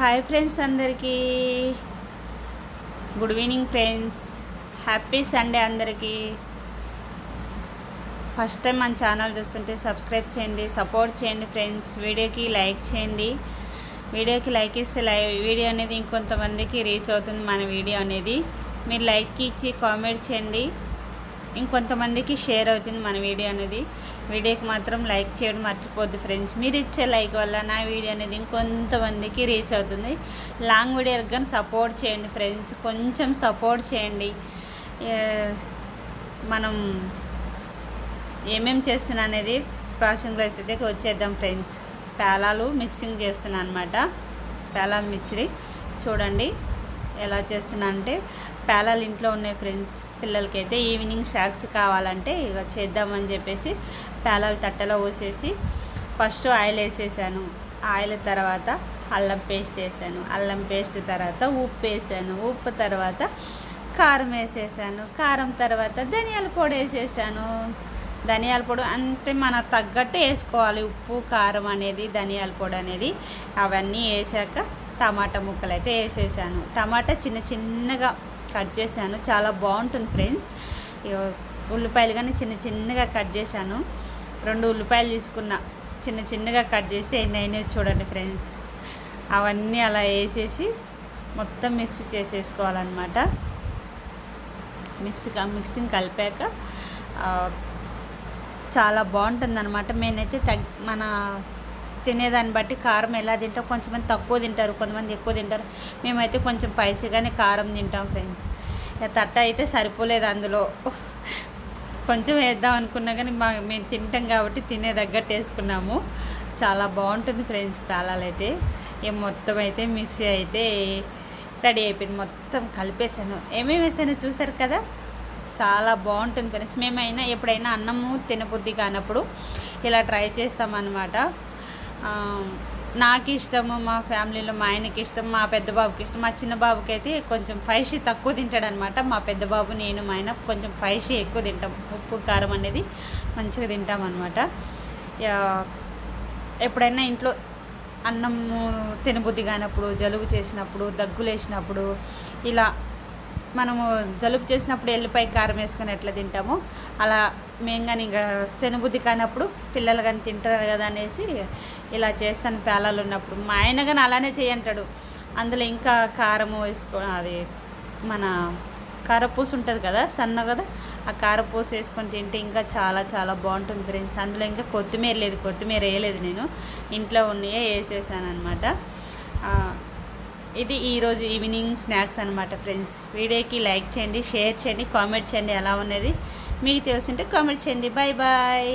Hi friends అందరికీ. Good evening friends happy Sunday అందరికీ. First time మన ఛానల్ చూస్తుంటే సబ్స్క్రైబ్ చేయండి సపోర్ట్ చేయండి ఫ్రెండ్స్ వీడియోకి లైక్ చేయండి. వీడియోకి లైక్ ఇస్తే లై వీడియో అనేది ఇంకొంతమందికి రీచ్ అవుతుంది మన వీడియో అనేది. మీరు లైక్ ఇచ్చి కామెంట్ చేయండి. ఇంకొంతమందికి షేర్ అవుతుంది మన వీడియో అనేది. వీడియోకి మాత్రం లైక్ చేయడం మర్చిపోద్దు ఫ్రెండ్స్ మీరు ఇచ్చే లైక్ వల్ల నా వీడియో అనేది ఇంకొంతమందికి రీచ్ అవుతుంది. లాంగ్ వీడియోకి కానీ సపోర్ట్ చేయండి ఫ్రెండ్స్ కొంచెం సపోర్ట్ చేయండి. మనం ఏమేం చేస్తున్నా అనేది ప్రాసెసింగ్ అయితే వచ్చేద్దాం ఫ్రెండ్స్ పేలాలు మిక్సింగ్ చేస్తున్నా అనమాట పేలాలు మిక్చరీ చూడండి ఎలా చేస్తున్నా అంటే పేలాలు ఇంట్లో ఉన్నాయి ఫ్రెండ్స్ పిల్లలకైతే ఈవినింగ్ స్నాక్స్ కావాలంటే ఇక చేద్దామని చెప్పేసి పేలాలు తట్టలో పోసేసి ఫస్ట్ ఆయిల్ వేసేసాను. ఆయిల్ తర్వాత అల్లం పేస్ట్ వేసాను. అల్లం పేస్ట్ తర్వాత ఉప్పు వేసాను. ఉప్పు తర్వాత కారం వేసేసాను. కారం తర్వాత ధనియాల పొడి వేసేసాను. ధనియాల పొడి అంటే మన తగ్గట్టు వేసుకోవాలి. ఉప్పు కారం అనేది ధనియాల పొడి అనేది అవన్నీ వేసాక టమాటా ముక్కలు అయితే వేసేసాను. టమాటా చిన్న చిన్నగా కట్ చేశాను. చాలా బాగుంటుంది ఫ్రెండ్స్. ఉల్లిపాయలు కానీ చిన్న చిన్నగా కట్ చేశాను. రెండు ఉల్లిపాయలు తీసుకున్న చిన్న చిన్నగా కట్ చేసి ఎన్ని చూడండి ఫ్రెండ్స్. అవన్నీ అలా వేసేసి మొత్తం మిక్స్ చేసేసుకోవాలన్నమాట. మిక్స్ మిక్సింగ్ కలిపాక చాలా బాగుంటుంది అనమాట నేనైతే తగ్ మన తినేదాన్ని బట్టి కారం ఎలా తింటాం కొంచెమంది తక్కువ తింటారు కొంతమంది ఎక్కువ తింటారు. మేమైతే కొంచెం పైసగానే కారం తింటాం ఫ్రెండ్స్. తట్ట అయితే సరిపోలేదు అందులో. కొంచెం వేద్దాం అనుకున్నా కానీ మా మేము తింటాం కాబట్టి తినే తగ్గట్టు వేసుకున్నాము. చాలా బాగుంటుంది ఫ్రెండ్స్ పేలాలు అయితే. ఏ మొత్తం అయితే మిక్సీ అయితే రెడీ అయిపోయింది. మొత్తం కలిపేసాను. ఏమేమి వేసాను చూసారు కదా? చాలా బాగుంటుంది ఫ్రెండ్స్. మేమైనా ఎప్పుడైనా అన్నము తినబుద్ధి కానప్పుడు ఇలా ట్రై చేస్తామన్నమాట. నాకు ఇష్టము మా ఫ్యామిలీలో మా ఆయనకి ఇష్టం మా పెద్ద బాబుకి ఇష్టం మా చిన్న బాబుకి అయితే కొంచెం ఫైషి తక్కువ తింటాడనమాట. మా పెద్ద బాబు నేను మా ఆయన కొంచెం ఫైషి ఎక్కువ తింటాం. ఉప్పు కారం అనేది మంచిగా తింటాం అనమాట ఎప్పుడైనా ఇంట్లో అన్నము తినబుద్ధి కానప్పుడు జలుబు చేసినప్పుడు దగ్గులు వేసినప్పుడు ఇలా మనము జలుబు చేసినప్పుడు ఎల్లిపాయ కారం వేసుకొని ఎట్లా తింటామో అలా మేము కానీ ఇంకా తినబుద్ధి కానప్పుడు పిల్లలు కానీ తింటారు కదా అనేసి ఇలా చేస్తాను పేలాలు ఉన్నప్పుడు. మా ఆయన కానీ అలానే చేయంటాడు అందులో ఇంకా కారము వేసుకో అది మన కారపూస ఉంటుంది కదా సన్న కదా ఆ కారపూస వేసుకొని తింటే ఇంకా చాలా చాలా బాగుంటుంది ఫ్రెండ్స్. అందులో ఇంకా కొత్తిమీర లేదు కొత్తిమీర వేయలేదు నేను. ఇంట్లో ఉన్నాయే వేసేసాను అనమాట ఇది ఈరోజు ఈవినింగ్ స్నాక్స్ అనమాట ఫ్రెండ్స్ వీడియోకి లైక్ చేయండి షేర్ చేయండి కామెంట్ చేయండి ఎలా ఉన్నది. మీకు తెలిసింటే కామెంట్ చేయండి. Bye bye